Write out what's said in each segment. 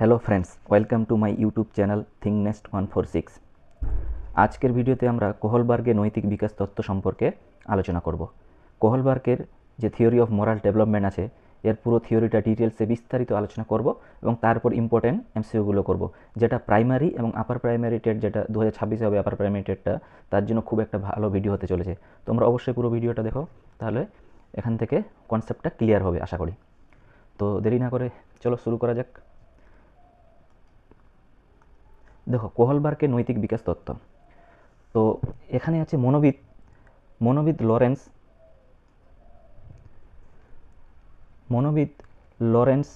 Hello friends welcome to my YouTube channel thing nest one four six আজকের ভিডিওতে আমরা কোহলবার্গের নৈতিক বিকাশ তত্ত্ব সম্পর্কে আলোচনা করব। কোহলবার্গের যে থিওরি অফ মোরাল ডেভেলপমেন্ট আছে, এর পুরো থিওরিটা ডিটেলসে বিস্তারিত আলোচনা করব এবং তারপর ইম্পর্টেন্ট এমসিউগুলো করব। যেটা প্রাইমারি এবং আপার প্রাইমারি টেট যেটা দু হাজার হবে আপার প্রাইমারি টেটটা, তার জন্য খুব একটা ভালো ভিডিও হতে চলেছে। তোমরা অবশ্যই পুরো ভিডিওটা দেখো, তাহলে এখান থেকে কনসেপ্টটা ক্লিয়ার হবে, আশা করি। তো দেরি না করে চলো শুরু করা যাক। দেখো, কোহলবার্গের নৈতিক বিকাশ তত্ত্ব। তো এখানে আছে মনোবিদ মনোবিদ লরেন্স মনোবিদ লরেন্স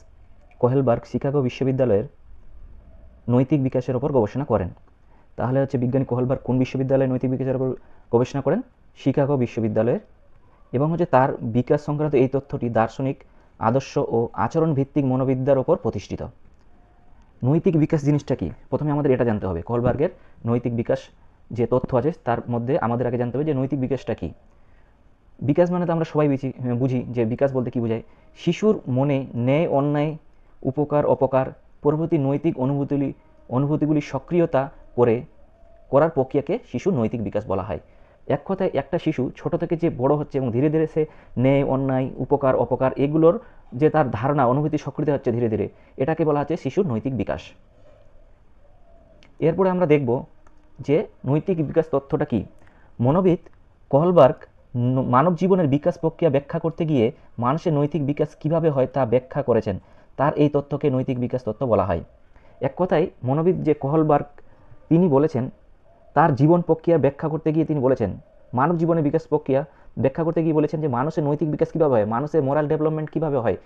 কোহেলবার্গ শিকাগো বিশ্ববিদ্যালয়ের নৈতিক বিকাশের ওপর গবেষণা করেন। তাহলে হচ্ছে বিজ্ঞানী কোহলবার্গ কোন বিশ্ববিদ্যালয়ে নৈতিক বিকাশের ওপর গবেষণা করেন? শিকাগো বিশ্ববিদ্যালয়ের। এবং হচ্ছে তার বিকাশ সংক্রান্ত এই তথ্যটি দার্শনিক, আদর্শ ও আচরণ ভিত্তিক মনোবিদ্যার ওপর প্রতিষ্ঠিত। নৈতিক বিকাশ জিনিসটা কি? প্রথমে আমাদের এটা জানতে হবে। কলবার্গের নৈতিক বিকাশ যে তথ্য আছে, তার মধ্যে আমাদের আগে জানতে হবে যে নৈতিক বিকাশটা কি। বিকাশ মানে তো আমরা সবাই বুঝি বুঝি যে বিকাশ বলতে কি বোঝায়? শিশুর মনে ন্যায়, অন্যায়, উপকার, অপকার, প্রভৃতি নৈতিক অনুভূতিগুলি অনুভূতিগুলি সক্রিয়তা করে, করার প্রক্রিয়াকে শিশুর নৈতিক বিকাশ বলা হয়। এক কথায় একটা শিশু ছোট থেকে যে বড় হচ্ছে এবং ধীরে ধীরে সে ন্যায়, অন্যায়, উপকার, অপকার এগুলোর যে তার ধারণা, অনুভূতি সক্রিয় হচ্ছে ধীরে ধীরে, এটাকে বলা হচ্ছে শিশুর নৈতিক বিকাশ। এরপরে আমরা দেখব যে নৈতিক বিকাশ তথ্যটা কি। মনোবিদ কহলবার্গ মানব জীবনের বিকাশ প্রক্রিয়া ব্যাখ্যা করতে গিয়ে মানুষের নৈতিক বিকাশ কীভাবে হয় তা ব্যাখ্যা করেছেন। তার এই তথ্যকে নৈতিক বিকাশ তত্ত্ব বলা হয়। এক কথায় মনোবিদ যে কহলবার্গ তিনি বলেছেন তার জীবন প্রক্রিয়া ব্যাখ্যা করতে গিয়ে তিনি বলেছেন, মানব জীবনের বিকাশ প্রক্রিয়া ব্যাখ্যা করতে গিয়ে বলেছেন যে মানুষের নৈতিক বিকাশ কীভাবে হয়, মানুষের মোরাল ডেভেলপমেন্ট কীভাবে হয়,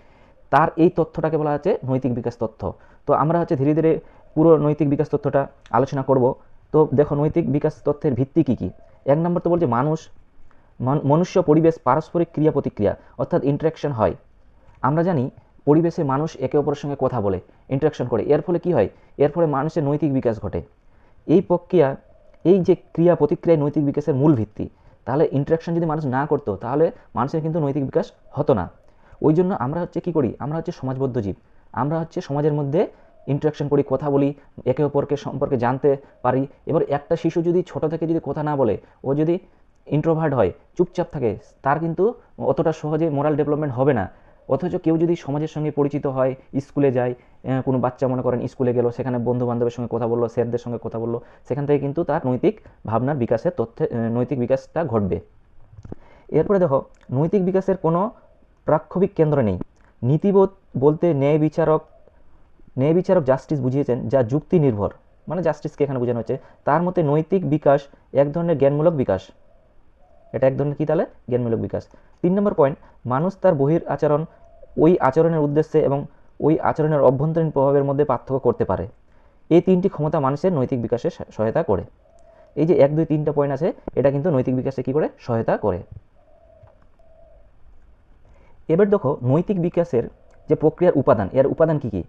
তার এই তথ্যটাকে বলা হচ্ছে নৈতিক বিকাশ তথ্য। তো আমরা হচ্ছে ধীরে ধীরে পুরো নৈতিক বিকাশ তথ্যটা আলোচনা করব। তো দেখো নৈতিক বিকাশ তথ্যের ভিত্তি কী কী? এক নম্বর তো বলছে মানুষ মনুষ্য, পরিবেশ, পারস্পরিক ক্রিয়া প্রতিক্রিয়া অর্থাৎ ইন্টারাকশন হয়। আমরা জানি পরিবেশে মানুষ একে অপরের সঙ্গে কথা বলে ইন্টারাকশন করে। এর ফলে কি হয়? এর ফলে মানুষের নৈতিক বিকাশ ঘটে। এই প্রক্রিয়া এই যে ক্রিয়া প্রতিক্রিয়ায় নৈতিক বিকাশের মূল ভিত্তি, তাহলে ইন্টারাকশন যদি মানুষ না করতো, তাহলে মানুষের কিন্তু নৈতিক বিকাশ হতো না। ওই জন্য আমরা হচ্ছে কী করি? আমরা হচ্ছে সমাজবদ্ধ জীব। আমরা হচ্ছে সমাজের মধ্যে ইন্টারাকশন করি, কথা বলি, একে অপরকে সম্পর্কে জানতে পারি। এবার একটা শিশু যদি ছোট থেকে যদি কথা না বলে, ও যদি ইন্ট্রোভার্ট হয়, চুপচাপ থাকে, তার কিন্তু অতটা সহজে মোরাল ডেভেলপমেন্ট হবে না। অথচ কেউ যদি সমাজের সঙ্গে পরিচিত হয়, স্কুলে যায় কোনো বাচ্চা মনে করেন স্কুলে গেল, সেখানে বন্ধু বান্ধবের সঙ্গে কথা বলল, স্যারদের সঙ্গে কথা বলল, সেখান থেকে কিন্তু তার নৈতিক ভাবনার বিকাশের তথ্যে নৈতিক বিকাশটা ঘটবে। এরপরে দেখো, নৈতিক বিকাশের কোনো প্রাক্ষবিক কেন্দ্র নেই। নীতিবোধ বলতে ন্যায় বিচারক ন্যায় বিচারক জাস্টিস বুঝিয়েছেন, যা যুক্তি নির্ভর মানে জাস্টিসকে এখানে বোঝানো হচ্ছে। তার মতে নৈতিক বিকাশ এক ধরনের জ্ঞানমূলক বিকাশ। এটা এক ধরনের কী তাহলে? জ্ঞানমূলক বিকাশ। তিন নম্বর পয়েন্ট মানুষ তার বহির আচরণ, ওই আচরণের উদ্দেশ্যে এবং ওই আচরণের অভ্যন্তরীণ প্রভাবের মধ্যে পার্থক্য করতে পারে। এই তিনটি ক্ষমতা মানুষের নৈতিক বিকাশে সহায়তা করে। এই যে এক, দুই, তিনটা পয়েন্ট আছে, এটা কিন্তু নৈতিক বিকাশে কী করে? সহায়তা করে। এবার দেখো, নৈতিক বিকাশের যে প্রক্রিয়ার উপাদান, এর উপাদান কী কী?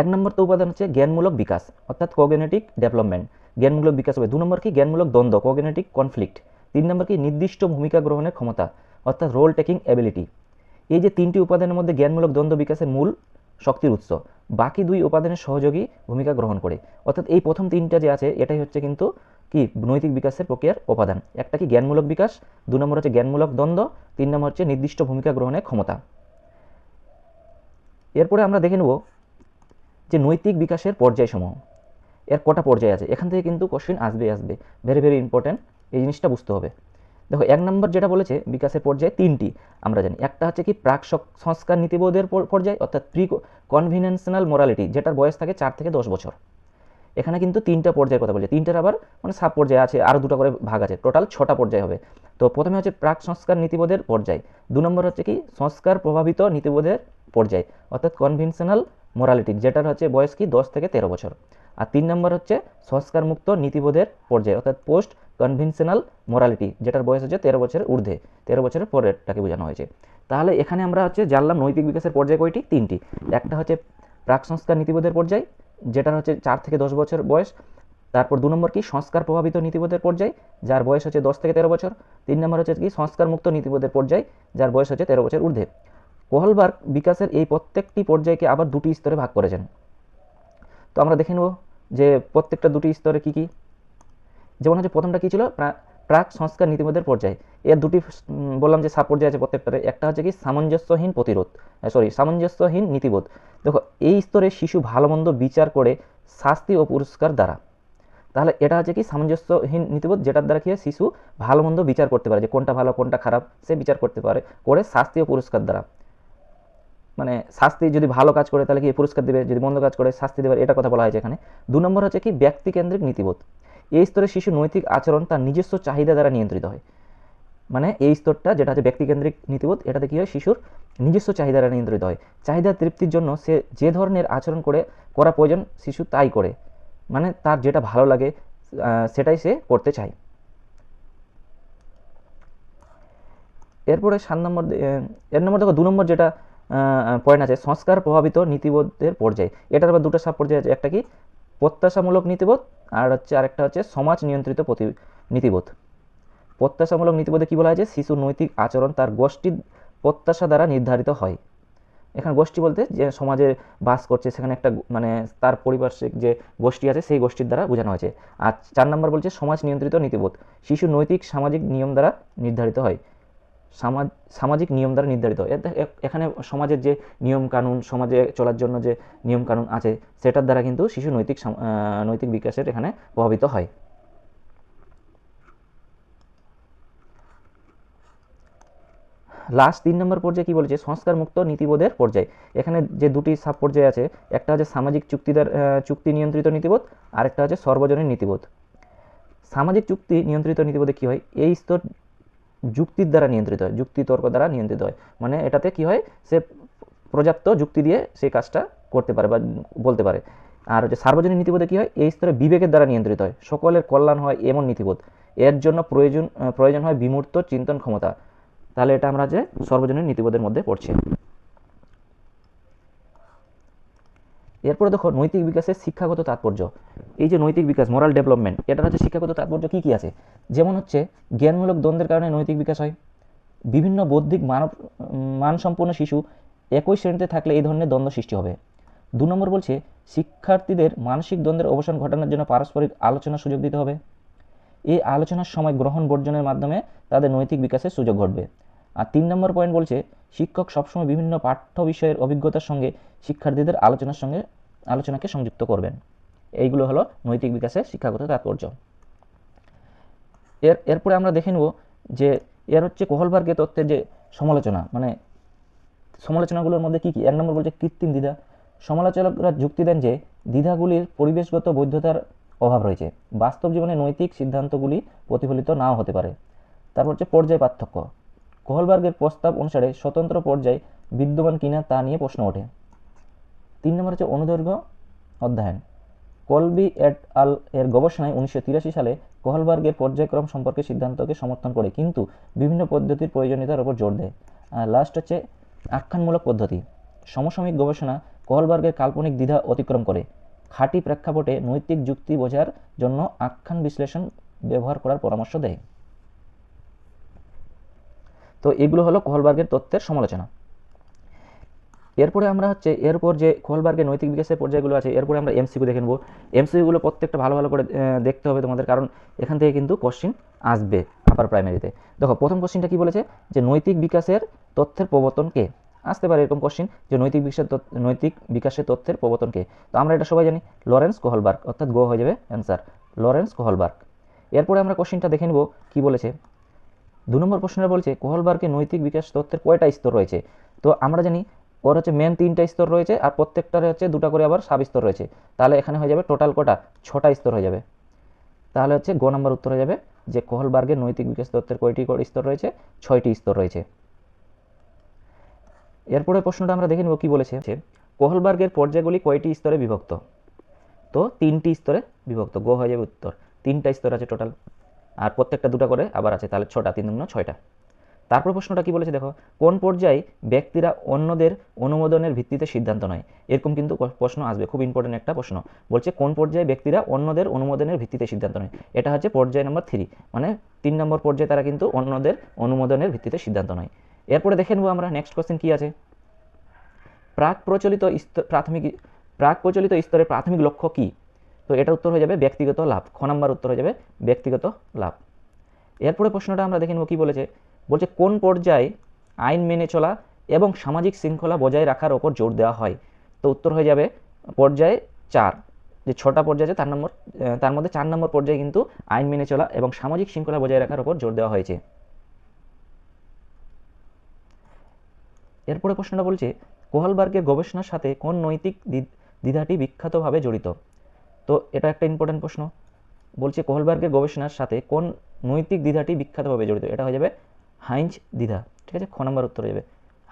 এক নম্বর তো উপাদান হচ্ছে জ্ঞানমূলক বিকাশ, অর্থাৎ কগেনেটিক ডেভেলপমেন্ট জ্ঞানমূলক বিকাশ হবে। দু নম্বর কি? জ্ঞানমূলক দ্বন্দ্ব কগেনেটিক কনফ্লিক্ট তিন নম্বর কি? নির্দিষ্ট ভূমিকা গ্রহণের ক্ষমতা, অর্থাৎ রোল টেকিং অ্যাবিলিটি এই যে তিনটি উপাদানের মধ্যে জ্ঞানমূলক দ্বন্দ্ব বিকাশের মূল শক্তির উৎস, বাকি দুই উপাদানের সহযোগী ভূমিকা গ্রহণ করে। অর্থাৎ এই প্রথম তিনটা যে আছে, এটাই হচ্ছে কিন্তু কি? নৈতিক বিকাশের প্রক্রিয়ার উপাদান। একটা কি? জ্ঞানমূলক বিকাশ, দু নম্বর হচ্ছে জ্ঞানমূলক দ্বন্দ্ব, তিন নম্বর হচ্ছে নির্দিষ্ট ভূমিকা গ্রহণের ক্ষমতা। এরপরে আমরা দেখে নেব যে নৈতিক বিকাশের পর্যায়সমূহ। এর কটা পর্যায় আছে? এখান থেকে কিন্তু কোশ্চেন আসবে আসবে ভেরি ভেরি ইম্পর্ট্যান্ট এই জিনিসটা বুঝতে হবে। দেখো, এক নম্বর যেটা বলেছে, বিকাশের পর্যায়ে তিনটি আমরা জানি। একটা হচ্ছে কি প্রাক সংস্কার নীতিবোধের পর্যায়, অর্থাৎ প্রি কনভিনেন্সনাল মোরালিটি যেটার বয়স থাকে চার থেকে দশ বছর। এখানে কিন্তু তিনটা পর্যায়ের কথা বলছে। তিনটার আবার মানে সাব পর্যায়ে আছে আরও দুটো করে ভাগ আছে। টোটাল ছটা পর্যায় হবে। তো প্রথমে হচ্ছে প্রাক সংস্কার নীতিবোধের পর্যায়। দু নম্বর হচ্ছে কি সংস্কার প্রভাবিত নীতিবোধের পর্যায়, অর্থাৎ কনভেনশনাল মোরালিটি যেটার হচ্ছে বয়স কি? দশ থেকে তেরো বছর। আর তিন নম্বর হচ্ছে সংস্কার মুক্ত নীতিবোধের পর্যায়, অর্থাৎ পোস্ট কনভেনশনাল মোরালিটি যেটার বয়স হচ্ছে তেরো বছরের ঊর্ধ্বে, তেরো বছরের পরেরটাকে বোঝানো হয়েছে। তাহলে এখানে আমরা হচ্ছে জানলাম নৈতিক বিকাশের পর্যায় কয়টি? তিনটি। একটা হচ্ছে প্রাক সংস্কার নীতিবোধের পর্যায়, যেটার হচ্ছে চার থেকে দশ বছর বয়স। তারপর দু নম্বর কি? সংস্কার প্রভাবিত নীতিবোধের পর্যায়, যার বয়স হচ্ছে দশ থেকে তেরো বছর। তিন নম্বর হচ্ছে কি? সংস্কার মুক্ত নীতিবোধের পর্যায়, যার বয়স হচ্ছে তেরো বছর ঊর্ধ্বে। কোহলবার্গ বিকাশের এই প্রত্যেকটি পর্যায়কে আবার দুটি স্তরে ভাগ করেছেন। তো আমরা দেখে নেব যে প্রত্যেকটা দুটি স্তরে কি কি। যেমন হচ্ছে প্রথমটা কি ছিল? প্রা- প্রাক সংস্কার নীতিবোধের পর্যায়ে। এর দুটি বললাম যে সাব পর্যায়ে আছে প্রত্যেকটাতে। একটা হচ্ছে কি? সামঞ্জস্যহীন প্রতিরোধ। সরি সামঞ্জস্যহীন নীতিবোধ। দেখো, এই স্তরে শিশু ভালো মন্দ বিচার করে শাস্তি ও পুরস্কার দ্বারা। তাহলে এটা হচ্ছে কি? সামঞ্জস্যহীন নীতিবোধ, যেটার দ্বারা কি শিশু ভালো মন্দ বিচার করতে পারে। যে কোনটা ভালো, কোনটা খারাপ, সে বিচার করতে পারে, করে শাস্তি ও পুরস্কার দ্বারা। মানে শাস্তি যদি ভালো কাজ করে, তাহলে কি পুরস্কার দেবে? যদি মন্দ কাজ করে, শাস্তি দেবে? এটা কথা বলা হয়েছে এখানে। দু নম্বর হচ্ছে কি, ব্যক্তিকেন্দ্রিক নীতিবোধ। এই স্তরে শিশু নৈতিক আচরণ তার নিজস্ব চাহিদা দ্বারা নিয়ন্ত্রিত হয়। মানে এই স্তরটা, যেটা হচ্ছে ব্যক্তিকেন্দ্রিক নীতিবোধ, এটাতে কী হয়? শিশুর নিজস্ব চাহিদা দ্বারা নিয়ন্ত্রিত হয়। চাহিদা তৃপ্তির জন্য সে যে ধরনের আচরণ করে, করা প্রয়োজন, শিশু তাই করে। মানে তার যেটা ভালো লাগে সেটাই সে করতে চায়। এরপরে সাত নম্বর এর নম্বর দেখো, দু নম্বর যেটা পয়েন্ট আছে। সংস্কার প্রভাবিত নীতিবোধের পর্যায়। এটার আবার দুটো সাব পর্যায়ে আছে। একটা কি? প্রত্যাশামূলক নীতিবোধ, আর হচ্ছে আরেকটা হচ্ছে সমাজ নিয়ন্ত্রিত প্রতি নীতিবোধ। প্রত্যাশামূলক নীতিবোধে কী বলা হয়েছে? শিশুর নৈতিক আচরণ তার গোষ্ঠীর প্রত্যাশা দ্বারা নির্ধারিত হয়। এখানে গোষ্ঠী বলতে যে সমাজে বাস করছে, সেখানে একটা মানে তার পারিপার্শ্বিক যে গোষ্ঠী আছে, সেই গোষ্ঠীর দ্বারা বোঝানো হয়েছে। আর চার নম্বর বলছে সমাজ নিয়ন্ত্রিত নীতিবোধ। শিশু নৈতিক সামাজিক নিয়ম দ্বারা নির্ধারিত হয়। সামাজিক নিয়ম দ্বারা নির্ধারিত। এখানে সমাজের যে নিয়ম কানুন, সমাজে চলার জন্য যে নিয়ম কানুন আছে, সেটার দ্বারা কিন্তু শিশু নৈতিক নৈতিক বিকাশের এখানে প্রভাবিত হয়। লাস্ট তিন নম্বর পর্যায়ে কি বলেছে? সংস্কার মুক্ত নীতিবোধের পর্যায়। এখানে যে দুটি সাব পর্যায়ে আছে, একটা হচ্ছে সামাজিক চুক্তিদার চুক্তি নিয়ন্ত্রিত নীতিবোধ আর একটা হচ্ছে সর্বজনীন নীতিবোধ। সামাজিক চুক্তি নিয়ন্ত্রিত নীতিবোধে কি হয়? এই স্তর যুক্তির দ্বারা নিয়ন্ত্রিত হয়, যুক্তিতর্ক দ্বারা নিয়ন্ত্রিত হয়। মানে এটাতে কি হয়? সে পর্যাপ্ত যুক্তি দিয়ে সেই কাজটা করতে পারে বা বলতে পারে। আর হচ্ছে সার্বজনীন নীতিবোধে কী হয়? এই স্তরে বিবেকের দ্বারা নিয়ন্ত্রিত হয়। সকলের কল্যাণ হয় এমন নীতিবোধ। এর জন্য প্রয়োজন প্রয়োজন হয় বিমূর্ত চিন্তন ক্ষমতা। তাহলে এটা আমরা যে সর্বজনীন নীতিবোধের মধ্যে পড়ছে। এরপরে দেখো নৈতিক বিকাশের শিক্ষাগত তাৎপর্য। এই যে নৈতিক বিকাশ মোরাল ডেভেলপমেন্ট এটার হচ্ছে শিক্ষাগত তাৎপর্য কী কী আছে? যেমন হচ্ছে জ্ঞানমূলক দ্বন্দ্বের কারণে নৈতিক বিকাশ হয়। বিভিন্ন বৌদ্ধিক মানব মানসম্পন্ন শিশু একই শ্রেণীতে থাকলে এই ধরনের দ্বন্দ্ব সৃষ্টি হবে। দু নম্বর বলছে, শিক্ষার্থীদের মানসিক দ্বন্দ্বের অবসান ঘটানোর জন্য পারস্পরিক আলোচনার সুযোগ দিতে হবে। এই আলোচনার সময় গ্রহণ বর্জনের মাধ্যমে তাদের নৈতিক বিকাশের সুযোগ ঘটবে। আর তিন নম্বর পয়েন্ট বলছে, শিক্ষক সবসময় বিভিন্ন পাঠ্য বিষয়ের অভিজ্ঞতার সঙ্গে শিক্ষার্থীদের আলোচনার সঙ্গে আলোচনাকে সংযুক্ত করবেন। এইগুলো হলো নৈতিক বিকাশের শিক্ষাগত তাৎপর্য। এর, এরপরে আমরা দেখে নেব যে এর হচ্ছে কোহলবার্গের তত্ত্বের যে সমালোচনা মানে সমালোচনাগুলোর মধ্যে কী কী? এক নম্বর বলছে কৃত্রিম দ্বিধা। সমালোচকরা যুক্তি দেন যে দ্বিধাগুলির পরিবেশগত বৈধতার অভাব রয়েছে। বাস্তব জীবনে নৈতিক সিদ্ধান্তগুলি প্রতিফলিত নাও হতে পারে। তারপর হচ্ছে পর্যায় পার্থক্য। কোহলবার্গের প্রস্তাব অনুসারে স্বতন্ত্র পর্যায়ে বিদ্যমান কিনা তা নিয়ে প্রশ্ন ওঠে। তিন নম্বর হচ্ছে অনুদৈর্ঘ্য অধ্যয়ন। কলবি এট আল এর গবেষণায় উনিশশো তিরাশি সালে কোহলবার্গের পর্যায়ক্রম সম্পর্কে সিদ্ধান্তকে সমর্থন করে, কিন্তু বিভিন্ন পদ্ধতির প্রয়োজনীয়তার উপর জোর দেয়। আর লাস্ট হচ্ছে আখ্যানমূলক পদ্ধতি। সমসাময়িক গবেষণা কোহলবার্গের কাল্পনিক দ্বিধা অতিক্রম করে। খাঁটি প্রেক্ষাপটে নৈতিক যুক্তি বোঝার জন্য আখ্যান বিশ্লেষণ ব্যবহার করার পরামর্শ দেয়। তো এগুলো হলো কোহলবার্গের তত্ত্বের সমালোচনা। এরপরে আমরা হচ্ছে, এরপর যে কোহলবার্গের নৈতিক বিকাশের পর্যায়গুলো আছে, এরপরে আমরা এমসিকিউ দেখে নেব। এমসিকিউগুলো প্রত্যেকটা ভালো ভালো করে দেখতে হবে তোমাদের, কারণ এখান থেকে কিন্তু কোশ্চিন আসবে আপার প্রাইমারিতে দেখো, প্রথম কোশ্চিনটা কি বলেছে? যে নৈতিক বিকাশের তথ্যের প্রবর্তন কে? আসতে পারে এরকম কোশ্চিন যে নৈতিক বিকাশের নৈতিক বিকাশের তথ্যের প্রবর্তন কে? তো আমরা এটা সবাই জানি, লরেন্স কোহলবার্গ, অর্থাৎ গো হয়ে যাবে অ্যান্সার লরেন্স কোহলবার্গ। এরপরে আমরা কোশ্চিনটা দেখে নেব, কি বলেছে? দু নম্বর প্রশ্নটা বলছে কোহলবার্গের নৈতিক বিকাশ তত্ত্বের কয়টা স্তর রয়েছে? তো আমরা জানি, ওর হচ্ছে মেন তিনটা স্তর রয়েছে আর প্রত্যেকটার হচ্ছে দুটো করে আবার সাব স্তর রয়েছে। তাহলে এখানে হয়ে যাবে টোটাল কটা? ছটা স্তর হয়ে যাবে। তাহলে হচ্ছে গ নম্বর উত্তর হয়ে যাবে যে কোহলবার্গের নৈতিক বিকাশ তত্ত্বের কয়টি স্তর রয়েছে? ছয়টি স্তর রয়েছে। এরপরে প্রশ্নটা আমরা দেখে নেব কী বলেছে। কোহলবার্গের পর্যায়গুলি কয়টি স্তরে বিভক্ত? তো তিনটি স্তরে বিভক্ত। গো হয়ে যাবে উত্তর। তিনটা স্তর আছে টোটাল আর প্রত্যেকটা দুটো করে আবার আছে, তাহলে ছটা, তিন দুগুণ ছয়টা। তারপর প্রশ্নটা কি বলেছে দেখো, কোন পর্যায়ে ব্যক্তিরা অন্যদের অনুমোদনের ভিত্তিতে সিদ্ধান্ত নেয়? এরকম কিন্তু প্রশ্ন আসবে, খুব ইম্পর্টেন্ট একটা প্রশ্ন। বলছে কোন পর্যায়ে ব্যক্তিরা অন্যদের অনুমোদনের ভিত্তিতে সিদ্ধান্ত নেয়? এটা হচ্ছে পর্যায় নম্বর থ্রি মানে তিন নম্বর পর্যায়ে তারা কিন্তু অন্যদের অনুমোদনের ভিত্তিতে সিদ্ধান্ত নেয়। এরপরে দেখে নেব আমরা নেক্সট কোশ্চেন কি আছে। প্রাক প্রচলিত প্রাথমিক প্রাক প্রচলিত স্তরের প্রাথমিক লক্ষ্য কী? তো এটা উত্তর হয়ে যাবে ব্যক্তিগত লাভ। খ নাম্বার উত্তর হয়ে যাবে ব্যক্তিগত লাভ। এরপরে প্রশ্নটা আমরা দেখে নেব কী বলেছে। বলছে, কোন পর্যায়ে আইন মেনে চলা এবং সামাজিক শৃঙ্খলা বজায় রাখার ওপর জোর দেওয়া হয়? তো উত্তর হয়ে যাবে পর্যায়ে চার। যে ছটা পর্যায়ে আছে, তার নম্বর তার মধ্যে চার নম্বর পর্যায়ে কিন্তু আইন মেনে চলা এবং সামাজিক শৃঙ্খলা বজায় রাখার ওপর জোর দেওয়া হয়েছে। এরপরে প্রশ্নটা বলছে, কোহালবার্গের গবেষণার সাথে কোন নৈতিক দ্বি- দ্বিধাটি বিখ্যাতভাবে জড়িত? তো এটা একটা ইম্পর্টেন্ট প্রশ্ন। বলছে কোহলবার্গের গবেষণার সাথে কোন নৈতিক দ্বিধাটি বিখ্যাতভাবে জড়িত? এটা হয়ে যাবে হাইঞ্চ দ্বিধা। ঠিক আছে? খ নম্বর উত্তর হয়ে যাবে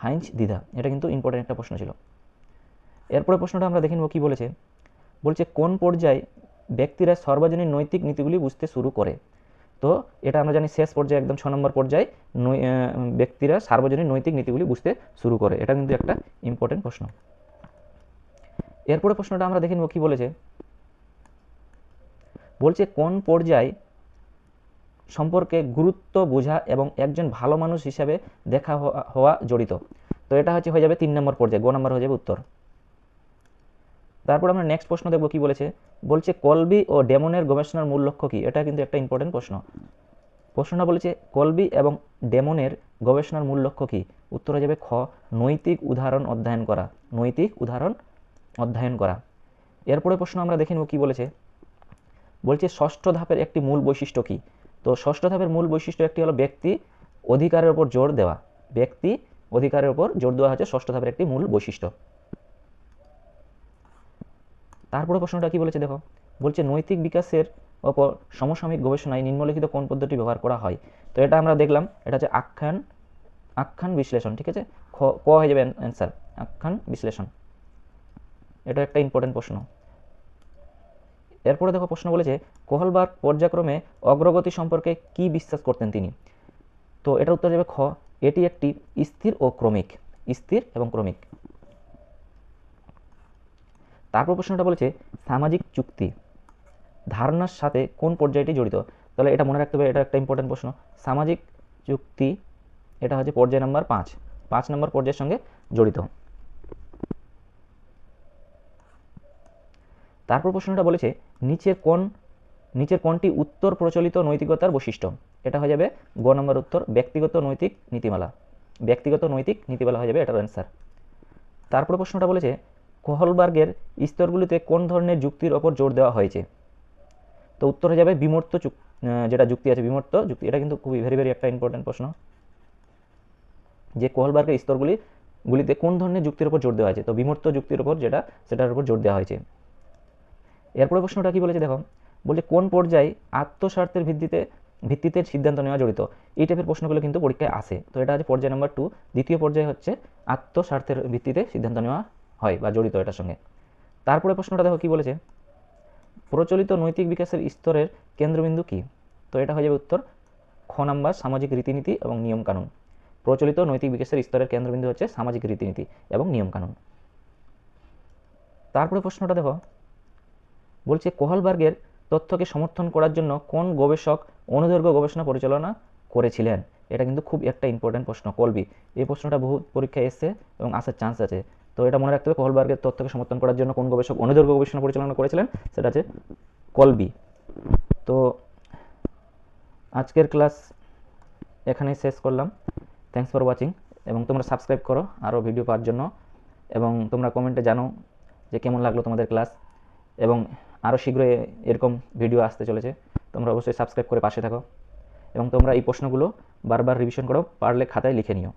হাইঞ্জ দ্বিধা। এটা কিন্তু ইম্পর্টেন্ট একটা প্রশ্ন ছিল। এরপরে প্রশ্নটা আমরা দেখে নেব কী বলেছে। বলছে কোন পর্যায়ে ব্যক্তিরা সর্বজনীন নৈতিক নীতিগুলি বুঝতে শুরু করে? তো এটা আমরা জানি শেষ পর্যায়ে একদম ছ নম্বর পর্যায়ে ব্যক্তিরা সার্বজনীন নৈতিক নীতিগুলি বুঝতে শুরু করে। এটা কিন্তু একটা ইম্পর্টেন্ট প্রশ্ন। এরপরে প্রশ্নটা আমরা দেখে নেব কী বলেছে। বলছে কোন পর্যায়ে সম্পর্কে গুরুত্ব বোঝা এবং একজন ভালো মানুষ হিসাবে দেখা হওয়া- জড়িত। তো এটা হচ্ছে, হয়ে যাবে তিন নম্বর পর্যায়ে, গো নম্বর হয়ে যাবে উত্তর। তারপর আমরা নেক্সট প্রশ্ন দেখব কি বলেছে। বলছে, কলবি ও ডেমনের গবেষণার মূল লক্ষ্য কী? এটা কিন্তু একটা ইম্পর্টেন্ট প্রশ্ন। প্রশ্নটা বলেছে, কলবি এবং ডেমনের গবেষণার মূল লক্ষ্য কী? উত্তর হয়ে যাবে খ, নৈতিক উদাহরণ অধ্যয়ন করা। নৈতিক উদাহরণ অধ্যয়ন করা। এরপরে প্রশ্ন আমরা দেখে নেব কী বলেছে। বলছে ষষ্ঠ ধাপের একটি মূল বৈশিষ্ট্য কী? তো ষষ্ঠ ধাপের মূল বৈশিষ্ট্য একটি হলো ব্যক্তি অধিকারের উপর জোর দেওয়া। ব্যক্তি অধিকারের উপর জোর দেওয়া হচ্ছে ষষ্ঠ ধাপের একটি মূল বৈশিষ্ট্য। তারপরে প্রশ্নটা কি বলেছে দেখো? বলছে নৈতিক বিকাশের ওপর সমসাময়িক গবেষণায় নিম্নলিখিত কোন পদ্ধতি ব্যবহার করা হয়? তো এটা আমরা দেখলাম, এটা হচ্ছে আখ্যান আখ্যান বিশ্লেষণ, ঠিক আছে? ক হয়ে যাবে অ্যান্সার, আখ্যান বিশ্লেষণ। এটা একটা ইম্পর্টেন্ট প্রশ্ন। এরপরে দেখো প্রশ্ন বলেছে কোহলবার্গ পর্যায়ক্রমে অগ্রগতি সম্পর্কে কি বিশ্বাস করতেন তিনি? তো এটা উত্তর যাবে খ, এটি একটি স্থির ও ক্রমিক, স্থির এবং ক্রমিক। তারপর প্রশ্নটা বলেছে, সামাজিক চুক্তি, ধারণার সাথে কোন পর্যায়টি জড়িত? তাহলে এটা মনে রাখতে হবে, এটা একটা ইম্পর্টেন্ট প্রশ্ন। সামাজিক চুক্তি, এটা হচ্ছে পর্যায় নাম্বার পাঁচ পাঁচ নম্বর পর্যায়ের সঙ্গে জড়িত। তারপর প্রশ্নটা বলেছে, নিচের কোন নিচের কোনটি উত্তর প্রচলিত নৈতিকতার বৈশিষ্ট্য। এটা হয়ে যাবে গ নম্বর উত্তর, ব্যক্তিগত নৈতিক নীতিমালা। ব্যক্তিগত নৈতিক নীতিমালা হয়ে যাবে এটার অ্যান্সার তারপর প্রশ্নটা বলেছে, কোহলবার্গের স্তরগুলিতে কোন ধরনের যুক্তির ওপর জোর দেওয়া হয়েছে? তো উত্তর হয়ে যাবে বিমূর্ত যেটা যুক্তি আছে, বিমূর্ত যুক্তি। এটা কিন্তু খুবই ভেরি ভেরি একটা ইম্পর্টেন্ট প্রশ্ন। যে কোহলবার্গের স্তরগুলি, গুলিতে কোন ধরনের যুক্তির উপর জোর দেওয়া হয়েছে? তো বিমূর্ত যুক্তির উপর যেটা, সেটার উপর জোর দেওয়া হয়েছে। এরপরে প্রশ্নটা কি বলেছে দেখো? বলছে, কোন পর্যায়ে আত্মস্বার্থের ভিত্তিতে ভিত্তিতে সিদ্ধান্ত নেওয়া জড়িত? এই টাইপের প্রশ্নগুলো কিন্তু পরীক্ষায় আসে। তো এটা হচ্ছে পর্যায় নাম্বার টু দ্বিতীয় পর্যায়ে হচ্ছে আত্মস্বার্থের ভিত্তিতে সিদ্ধান্ত নেওয়া হয় বা জড়িত এটার সঙ্গে। তারপরে প্রশ্নটা দেখো কি বলেছে? প্রচলিত নৈতিক বিকাশের স্তরের কেন্দ্রবিন্দু কি? তো এটা হয়ে যাবে উত্তর, খ নাম্বার, সামাজিক রীতিনীতি এবং নিয়মকানুন। প্রচলিত নৈতিক বিকাশের স্তরের কেন্দ্রবিন্দু হচ্ছে সামাজিক রীতিনীতি এবং নিয়মকানুন। তারপরে প্রশ্নটা দেখো বলছে কোহলবার্গের তথ্যকে সমর্থন করার জন্য কোন গবেষক অনুদৈর্ঘ্য গবেষণা পরিচালনা করেছিলেন? এটা কিন্তু খুব একটা ইম্পর্টেন্ট প্রশ্ন, কলবি। এই প্রশ্নটা বহু পরীক্ষায় এসছে এবং আসার চান্স আছে। তো এটা মনে রাখতে হবে, কোহলবার্গের তথ্যকে সমর্থন করার জন্য কোন গবেষক অনুদৈর্ঘ্য গবেষণা পরিচালনা করেছিলেন? সেটা আছে কলবি। তো আজকের ক্লাস এখানেই শেষ করলাম। থ্যাংকস ফর ওয়াচিং এবং তোমরা সাবস্ক্রাইব করো আরও ভিডিও পাওয়ার জন্য। এবং তোমরা কমেন্টে জানো যে কেমন লাগল তোমাদের ক্লাস এবং আরও শীঘ্রই এরকম ভিডিও আসতে চলেছে। তোমরা অবশ্যই সাবস্ক্রাইব করে পাশে থাকো। এবং তোমরা এই প্রশ্নগুলো বারবার রিভিশন করো, পারলে খাতায় লিখে নিও।